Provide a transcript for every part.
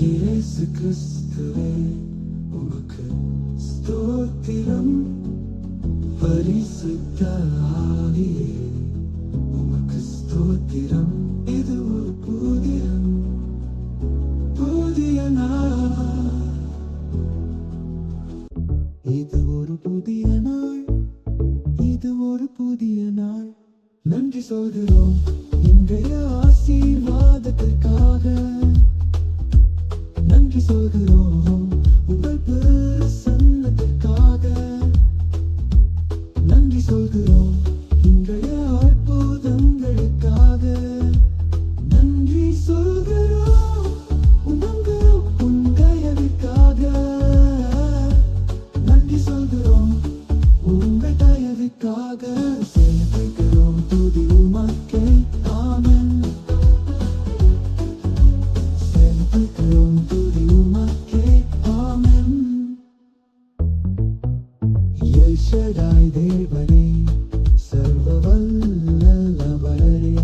இயேசு கிறிஸ்துவே உமக்கு ஸ்தோத்திரம். பரிசுத்த ஆவியே உமக்கு ஸ்தோத்திரம். இது ஒரு புதிய புதிய நாள். இது ஒரு புதிய நாள் இது ஒரு புதிய நாள். நன்றி சொல்கிறோம் இன்றைய ஆசீர்வாதத்திற்காக. நன்றி சொல்கிறோம் உங்கள் ஈஸ்வராய் தேவனே சர்வ வல்லவரே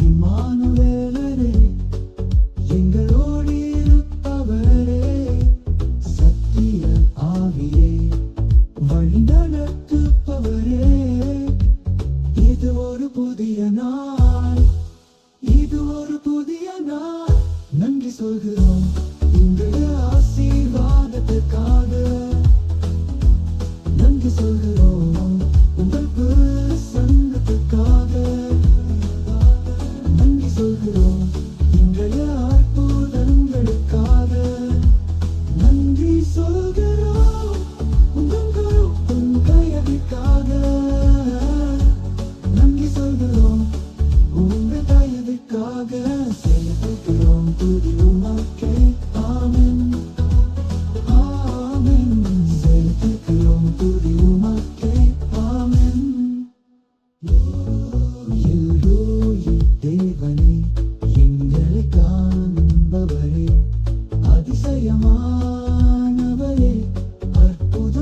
இம்மானுவேலரே எங்களோடு இருப்பவரே சத்திய ஆவியே வழி நடத்துப்பவரே இது ஒரு புதிய நாள் இது ஒரு புதிய நாள் நன்றி சொல்கிறோம் இன்றைய நன்றி சொல்கிறோம் உங்கள்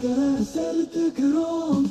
kadar sardı krom